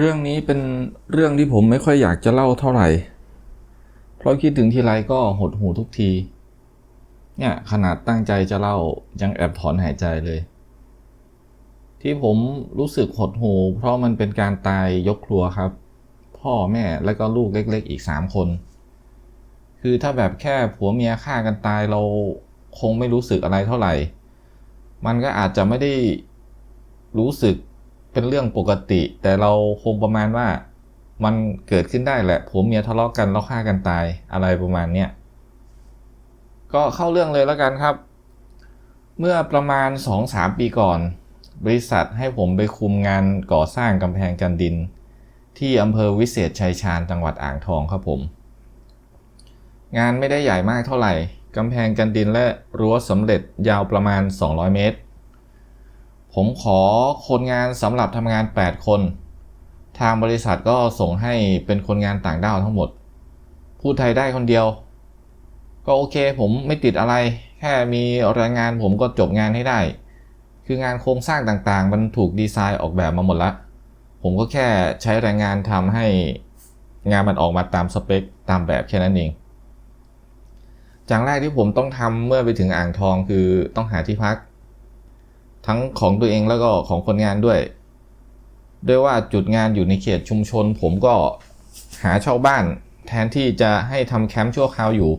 เรื่องนี้เป็นเรื่องที่ผมไม่ค่อยอยากจะเล่าเท่าไหร่ เพราะคิดถึงทีไรก็หดหูทุกที เนี่ยขนาดตั้งใจจะเล่ายังแอบถอนหายใจเลย ที่ผมรู้สึกหดหูเพราะมันเป็นการตายยกครัวครับ พ่อแม่แล้วก็ลูกเล็ก ๆ อีกสามคน คือถ้าแบบแค่ผัวเมียฆ่ากันตายเราคงไม่รู้สึกอะไรเท่าไหร่ มันก็อาจจะไม่ได้รู้สึก เป็นเรื่องปกติ แต่เราคงประมาณว่ามันเกิดขึ้นได้แหละผัวเมียทะเลาะกันแล้วฆ่ากันตายอะไรประมาณเนี้ยก็เข้าเรื่องเลยแล้วกันครับ เมื่อประมาณ 2-3 ปีก่อน บริษัทให้ผมไปคุมงานก่อสร้างกำแพงกันดิน ที่อำเภอวิเศษชัยชาญจังหวัดอ่างทองครับผม งานไม่ได้ใหญ่มากเท่าไหร่กำแพงกันดินและรั้วสำเร็จยาวประมาณ 200 เมตร ผมขอคนงานสำหรับทำงาน 8 คน ทางบริษัทก็ส่งให้เป็นคนงานต่างด้าวทั้งหมด พูดไทยได้คนเดียว ก็โอเคผมไม่ติดอะไร แค่มีแรงงานผมก็จบงานให้ได้ คืองานโครงสร้างต่างๆ มันถูกดีไซน์ออกแบบมาหมดละ ผมก็แค่ใช้แรงงานทำให้งานมันออกมาตามสเปคตามแบบแค่นั้นเองอย่างแรกที่ผมต้องทำเมื่อไปถึงอ่างทองคือต้องหาที่พัก ทั้งของตัวเองแล้วก็ของคนงานด้วย ด้วยว่าจุดงานอยู่ในเขตชุมชน ผมก็หาเช่าบ้าน แทนที่จะให้ทำแคมป์ชั่วคราวอยู่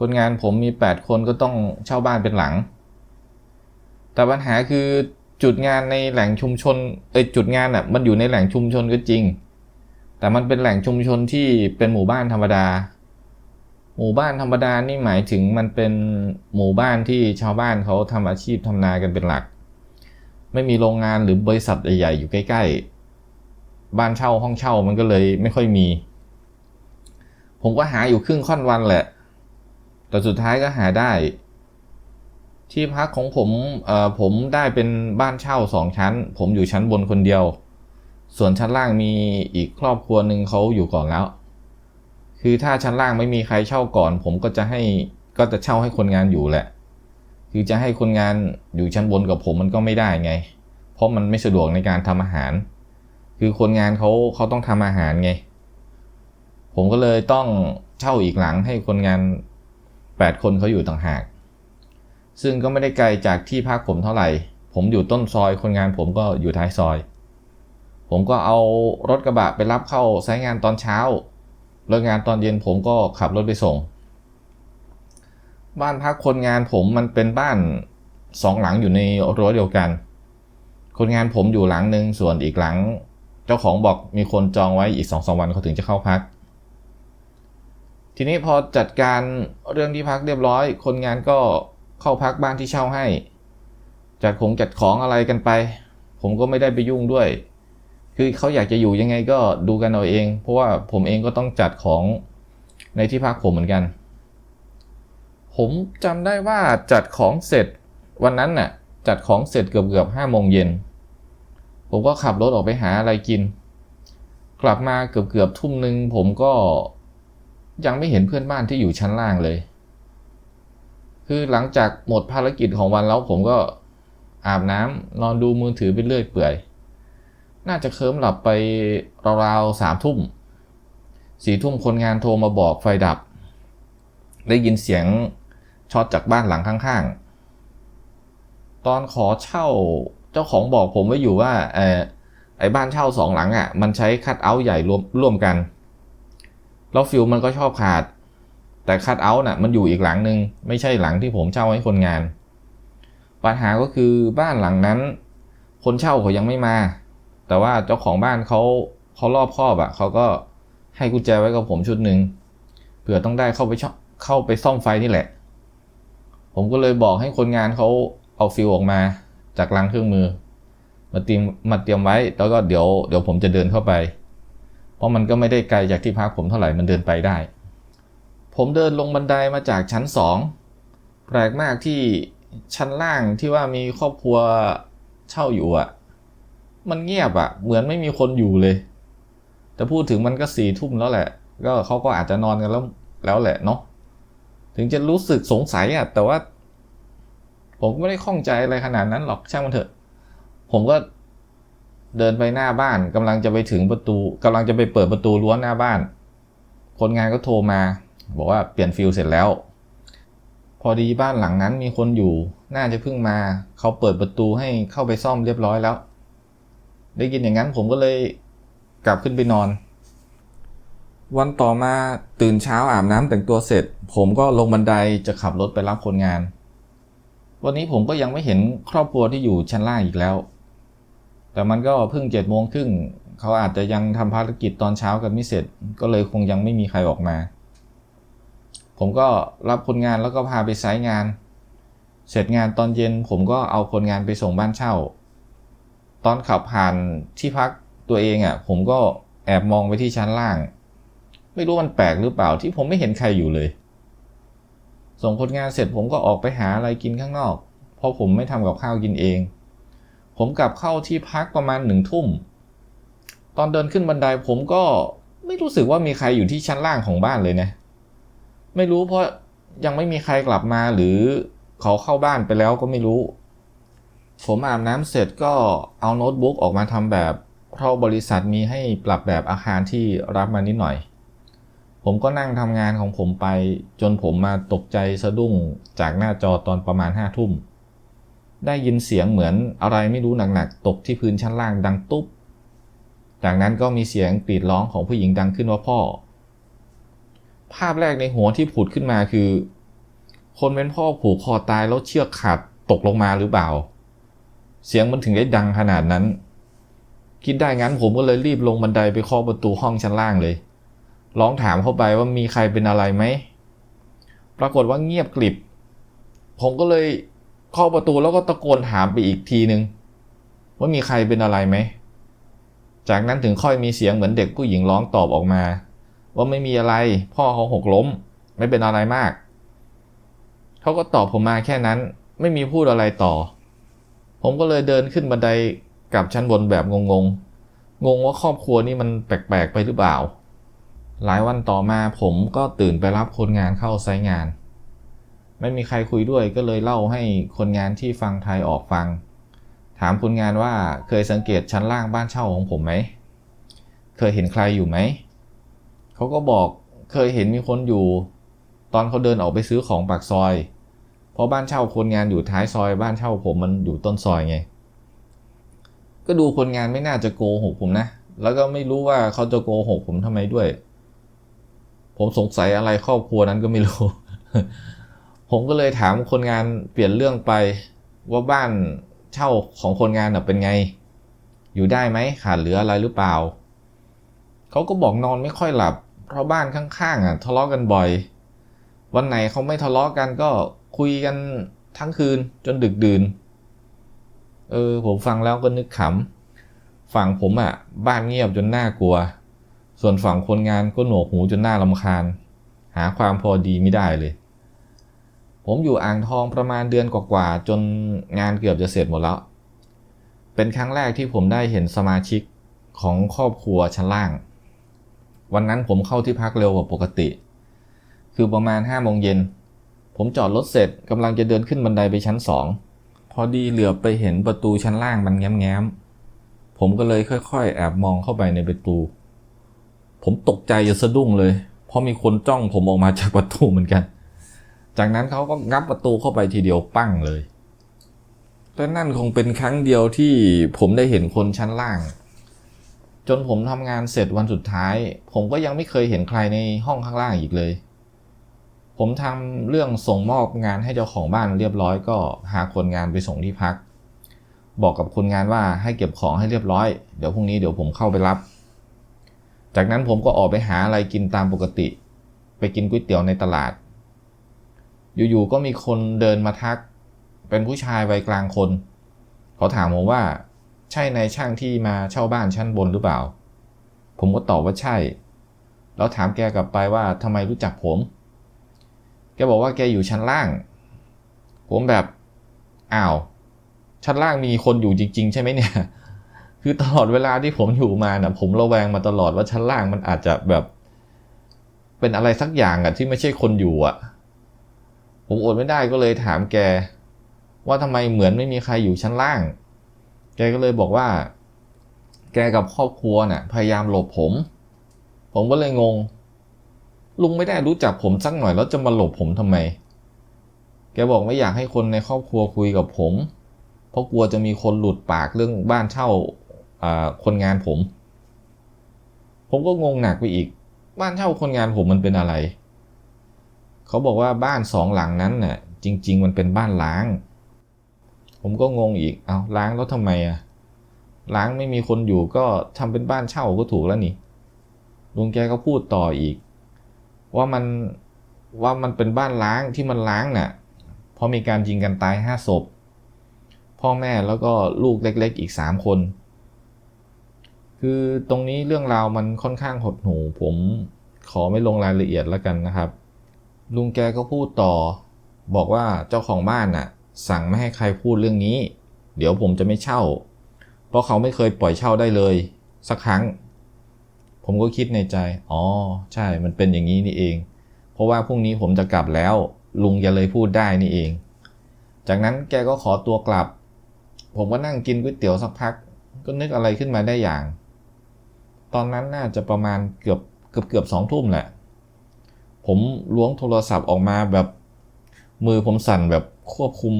คนงานผมมี 8 คนก็ต้องเช่าบ้านเป็นหลัง แต่ปัญหาคือจุดงานในแหล่งชุมชนเอยจุดงานอะมันอยู่ในแหล่งชุมชนก็จริง แต่มันเป็นแหล่งชุมชนที่เป็นหมู่บ้านธรรมดา หมู่บ้านธรรมดานี่หมายถึงมันเป็นหมู่บ้านที่ชาวบ้านเขาทำอาชีพทำนากันเป็นหลัก ไม่มีโรงงานหรือบริษัทใหญ่ๆอยู่ใกล้ ๆ บ้านเช่าห้องเช่ามันก็เลยไม่ค่อยมี ผมก็หาอยู่ครึ่งค่อนวันแหละ แต่สุดท้ายก็หาได้ ที่พักของผมเอ่อผมได้เป็นบ้านเช่าสองชั้น ผมอยู่ชั้นบนคนเดียว ส่วนชั้นล่างมีอีกครอบครัวหนึ่งเขาอยู่ก่อนแล้ว คือถ้าชั้นล่างไม่มีใครเช่าก่อน ผมก็จะให้ก็จะเช่าให้คนงานอยู่แหละ คือจะให้คนงานอยู่ชั้นบนกับผมมันก็ไม่ได้ไง เพราะมันไม่สะดวกในการทำอาหาร คือคนงานเขาเขาต้องทำอาหารไง ผมก็เลยต้องเช่าอีกหลังให้คนงาน 8 คนเขาอยู่ต่างหาก ซึ่งก็ไม่ได้ไกลจากที่พักผมเท่าไหร่ ผมอยู่ต้นซอยคนงานผมก็อยู่ท้ายซอย ผมก็เอารถกระบะไปรับเข้าใช้งานตอนเช้า เลิกงานตอนเย็นผมก็ขับรถไปส่ง บ้านพักคนงานผมมันเป็นบ้านสองหลังอยู่ในรั้วเดียวกัน คนงานผมอยู่หลังหนึ่งส่วนอีกหลัง เจ้าของบอกมีคนจองไว้อีกสองสวันเขาถึงจะเข้าพัก ทีนี้พอจัดการเรื่องที่พักเรียบร้อย คนงานก็เข้าพักบ้านที่เช่าให้ จัดของจัดของอะไรกันไป ผมก็ไม่ได้ไปยุ่งด้วย คือเขาอยากจะอยู่ยังไงก็ดูกันเอาเอง เพราะว่าผมเองก็ต้องจัดของในที่พักผมเหมือนกัน ผมจำได้ว่าจัดของเสร็จวันนั้นน่ะ จัดของเสร็จเกือบเกือบห้าโมงเย็น ผมก็ขับรถออกไปหาอะไรกิน กลับมาเกือบเกือบทุ่มหนึ่งผมก็ยังไม่เห็นเพื่อนบ้านที่อยู่ชั้นล่างเลย คือหลังจากหมดภารกิจของวันแล้วผมก็อาบน้ำนอนดูมือถือไปเรื่อยเปื่อย น่าจะเคลิ้มหลับไปราวๆสามทุ่มสี่ทุ่มคนงานโทรมาบอกไฟดับ ได้ยินเสียงช็อตจากบ้านหลังข้างๆ ตอนขอเช่าเจ้าของบอกผมไว้อยู่ว่าเออไอ้บ้านเช่าสองหลังอะ่ะ มันใช้คัดเอาท์ใหญ่รวมร่วมกัน แล้วฟิวมันก็ชอบขาด แต่คัดเอาท์น่ะมันอยู่อีกหลังหนึ่งไม่ใช่หลังที่ผมเช่าให้คนงาน ปัญหาก็คือบ้านหลังนั้น คนเช่าเขายังไม่มา แต่ว่าเจ้าของบ้านเขาเขารอบครอบอะ่ะเขาก็ให้กุญแจไว้กับผมชุดหนึ่งเผื่อต้องได้เข้าไปเข้าไปซ่อมไฟนี่แหละ ผมก็เลยบอกให้คนงานเขาเอาฟิวออกมาจากรังเครื่องมือ มาเตรียมมาเตรียมไว้ แล้วก็เดี๋ยวเดี๋ยวผมจะเดินเข้าไป เพราะมันก็ไม่ได้ไกลจากที่พักผมเท่าไหร่มันเดินไปได้ ผมเดินลงบันไดมาจากชั้นสองแปลกมากที่ชั้นล่างที่ว่ามีครอบครัวเช่าอยู่อะ่ะ มันเงียบอะ่ะเหมือนไม่มีคนอยู่เลย แต่พูดถึงมันก็สี่ทุ่มแล้วแหละ ก็เขาก็อาจจะนอนกันแล้วแล้วแหละเนาะถึงจะรู้สึกสงสัยอะ่ะแต่ว่า ผมก็ไม่ได้ข้องใจอะไรขนาดนั้นหรอกช่างมันเถอะ ผมก็เดินไปหน้าบ้านกำลังจะไปถึงประตูกำลังจะไปเปิดประตูรั้วหน้าบ้าน คนงานก็โทรมา บอกว่าเปลี่ยนฟิลเสร็จแล้ว พอดีบ้านหลังนั้นมีคนอยู่ น่าจะเพิ่งมา เขาเปิดประตูให้เข้าไปซ่อมเรียบร้อยแล้ว ได้ยินอย่างนั้นผมก็เลยกลับขึ้นไปนอน วันต่อมาตื่นเช้าอาบน้ำแต่งตัวเสร็จ ผมก็ลงบันไดจะขับรถไปรับคนงาน วันนี้ผมก็ยังไม่เห็นครอบครัวที่อยู่ชั้นล่างอีกแล้ว แต่มันก็เพิ่งเจ็ดโมงครึ่งเขาอาจจะยังทำภารกิจตอนเช้ากันไม่เสร็จ ก็เลยคงยังไม่มีใครออกมา ผมก็รับคนงานแล้วก็พาไปไซต์งาน เสร็จงานตอนเย็นผมก็เอาคนงานไปส่งบ้านเช่า ตอนขับผ่านที่พักตัวเองอะ่ะ ผมก็แอบมองไปที่ชั้นล่าง ไม่รู้มันแปลกหรือเปล่าที่ผมไม่เห็นใครอยู่เลย ส่งคนงานเสร็จผมก็ออกไปหาอะไรกินข้างนอก เพราะผมไม่ทำกับข้าวกินเอง ผมกลับเข้าที่พักประมาณหนึ่งทุ่ม ตอนเดินขึ้นบันไดผมก็ไม่รู้สึกว่ามีใครอยู่ที่ชั้นล่างของบ้านเลยนะ ไม่รู้เพราะยังไม่มีใครกลับมาหรือเขาเข้าบ้านไปแล้วก็ไม่รู้ ผมอาบน้ำเสร็จก็เอาโน้ตบุ๊กออกมาทำแบบ เพราะบริษัทมีให้ปรับแบบอาคารที่รับมานิดหน่อย ผมก็นั่งทำงานของผมไปจนผมมาตกใจสะดุ้งจากหน้าจอตอนประมาณห้าทุ่ม ได้ยินเสียงเหมือนอะไรไม่รู้หนักๆ ตกที่พื้นชั้นล่างดังตุ๊บ จากนั้นก็มีเสียงกรีดร้องของผู้หญิงดังขึ้นว่าพ่อ ภาพแรกในหัวที่ผุดขึ้นมาคือ คนเป็นพ่อผูกคอตายแล้วเชือกขาดตกลงมาหรือเปล่า เสียงมันถึงได้ดังขนาดนั้น คิดได้งั้นผมก็เลยรีบลงบันไดไปเคาะประตูห้องชั้นล่างเลย ร้องถามเข้าไปว่ามีใครเป็นอะไรไหม ปรากฏว่าเงียบกริบ ผมก็เลยเคาะประตูแล้วก็ตะโกนถามไปอีกทีนึง ว่ามีใครเป็นอะไรไหม จากนั้นถึงค่อยมีเสียงเหมือนเด็กผู้หญิงร้องตอบออกมา ว่าไม่มีอะไร พ่อเขาหกล้ม ไม่เป็นอะไรมาก เขาก็ตอบผมมาแค่นั้น ไม่มีพูดอะไรต่อ ผมก็เลยเดินขึ้นบันไดกลับชั้นบนแบบงงๆงงว่าครอบครัวนี่มันแปลกๆไปหรือเปล่า หลายวันต่อมาผมก็ตื่นไปรับคนงานเข้าไซต์งาน ไม่มีใครคุยด้วยก็เลยเล่าให้คนงานที่ฟังไทยออกฟัง ถามคนงานว่าเคยสังเกตชั้นล่างบ้านเช่าของผมไหม เคยเห็นใครอยู่ไหม เขาก็บอกเคยเห็นมีคนอยู่ ตอนเขาเดินออกไปซื้อของปากซอย เพราะบ้านเช่าคนงานอยู่ท้ายซอยบ้านเช่าผมมันอยู่ต้นซอยไง ก็ดูคนงานไม่น่าจะโกหกผมนะ แล้วก็ไม่รู้ว่าเขาจะโกหกผมทำไมด้วย ผมสงสัยอะไรครอบครัวนั้นก็ไม่รู้ ผมก็เลยถามคนงานเปลี่ยนเรื่องไปว่าบ้านเช่าของคนงานเป็นไง อยู่ได้ไหมขาดเหลืออะไรหรือเปล่า เขาก็บอกนอนไม่ค่อยหลับ เพราะบ้านข้างๆอะทะเลาะกันบ่อย วันไหนเขาไม่ทะเลาะกันก็ คุยกันทั้งคืนจนดึกดื่น เออ ผมฟังแล้วก็นึกขำ ฝั่งผมอะ บ้านเงียบจนน่ากลัว ส่วนฝั่งคนงานก็หนวกหูจนน่ารำคาญ หาความพอดีไม่ได้เลย ผมอยู่อ่างทองประมาณเดือนกว่าๆจนงานเกือบจะเสร็จหมดแล้ว เป็นครั้งแรกที่ผมได้เห็นสมาชิกของครอบครัวชั้นล่าง วันนั้นผมเข้าที่พักเร็วกว่าปกติ คือประมาณห้าโมงเย็น ผมจอดรถเสร็จกำลังจะเดินขึ้นบันไดไปชั้นสองพอดีเหลือบไปเห็นประตูชั้นล่างมันแง้มๆ ผมก็เลยค่อยๆ แอบมองเข้าไปในประตู ผมตกใจจนสะดุ้งเลย เพราะมีคนจ้องผมออกมาจากประตูเหมือนกัน จากนั้นเขาก็งับประตูเข้าไปทีเดียวปั้งเลยแต่นั่นคงเป็นครั้งเดียวที่ผมได้เห็นคนชั้นล่าง จนผมทำงานเสร็จวันสุดท้าย ผมก็ยังไม่เคยเห็นใครในห้องข้างล่างอีกเลย ผมทำเรื่องส่งมอบงานให้เจ้าของบ้านเรียบร้อยก็หาคนงานไปส่งที่พัก บอกกับคนงานว่าให้เก็บของให้เรียบร้อย เดี๋ยวพรุ่งนี้เดี๋ยวผมเข้าไปรับ จากนั้นผมก็ออกไปหาอะไรกินตามปกติ ไปกินก๋วยเตี๋ยวในตลาด อยู่ๆก็มีคนเดินมาทัก เป็นผู้ชายวัยกลางคนเขาถามผมว่า ใช่ในช่างที่มาเช่าบ้านชั้นบนหรือเปล่า ผมก็ตอบว่าใช่ แล้วถามแกกลับไปว่าทำไมรู้จักผม แกบอกว่าแกอยู่ชั้นล่าง ผมแบบอ้าวชั้นล่างมีคนอยู่จริง ๆ ใช่ไหมเนี่ย คือตลอดเวลาที่ผมอยู่มานะผมระแวงมาตลอดว่าชั้นล่างมันอาจจะแบบ เป็นอะไรสักอย่างอะที่ไม่ใช่คนอยู่อะผมอดไม่ได้ก็เลยถามแก ว่าทำไมเหมือนไม่มีใครอยู่ชั้นล่าง แกก็เลยบอกว่า แกกับครอบครัวน่ะ พยายามหลบผม ผมก็เลยงง ลุงไม่ได้รู้จักผมสักหน่อยแล้วจะมาหลบผมทำไม แกบอกไม่อยากให้คนในครอบครัวคุยกับผม เพราะกลัวจะมีคนหลุดปากเรื่องบ้านเช่าคนงานผม ผมก็งงหนักไปอีก บ้านเช่าคนงานผมมันเป็นอะไร เขาบอกว่าบ้านสองหลังนั้นน่ะ จริง ๆ มันเป็นบ้านล้าง ผมก็งงอีก เอาล้างแล้วทำไมอะล้างไม่มีคนอยู่ก็ทำเป็นบ้านเช่าก็ถูกแล้วนี่ลุงแกก็พูดต่ออีก ว่ามันว่ามันเป็นบ้านล้างที่มันล้างน่ะเพราะมีการยิงกันตายห้าศพ พ่อแม่แล้วก็ลูกเล็กๆอีกสามคน คือตรงนี้เรื่องราวมันค่อนข้างหดหูผมขอไม่ลงรายละเอียดแล้วกันนะครับ ลุงแกก็พูดต่อ บอกว่าเจ้าของบ้านน่ะ สั่งไม่ให้ใครพูดเรื่องนี้ เดี๋ยวผมจะไม่เช่า เพราะเขาไม่เคยปล่อยเช่าได้เลย สักครั้ง ผมก็คิดในใจ อ๋อ ใช่ มันเป็นอย่างนี้นี่เอง เพราะว่าพรุ่งนี้ผมจะกลับแล้ว ลุงแกเลยพูดได้นี่เอง จากนั้นแกก็ขอตัวกลับ ผมก็นั่งกินก๋วยเตี๋ยวสักพัก ก็นึกอะไรขึ้นมาได้อย่าง ตอนนั้นน่าจะประมาณเกือบเกือบเกือบสองทุ่มแหละ ผมล้วงโทรศัพท์ออกมาแบบ มือผมสั่นแบบควบคุม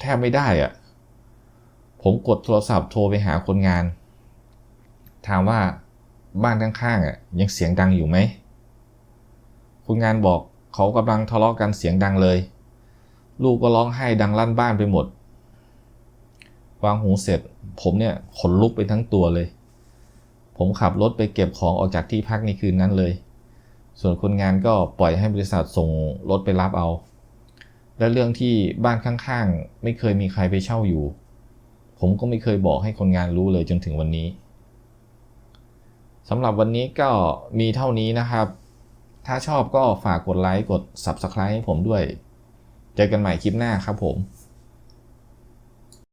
แทบไม่ได้อะผมกดโทรศัพท์โทรไปหาคนงาน ถามว่า บ้านข้างๆอะยังเสียงดังอยู่ไหมคนงานบอกเขากำลังทะเลาะกันเสียงดังเลย ลูกก็ร้องไห้ดังลั่นบ้านไปหมด วางหูเสร็จ ผมเนี่ยขนลุกไปทั้งตัวเลย ผมขับรถไปเก็บของออกจากที่พักในคืนนั้นเลย ส่วนคนงานก็ปล่อยให้บริษัทส่งรถไปรับเอา และเรื่องที่บ้านข้างๆ ไม่เคยมีใครไปเช่าอยู่ ผมก็ไม่เคยบอกให้คนงานรู้เลยจนถึงวันนี้ สำหรับวันนี้ก็มีเท่านี้นะครับ ถ้าชอบก็ฝากกดไลค์กด Subscribe ให้ผมด้วย เจอกันใหม่คลิปหน้าครับผม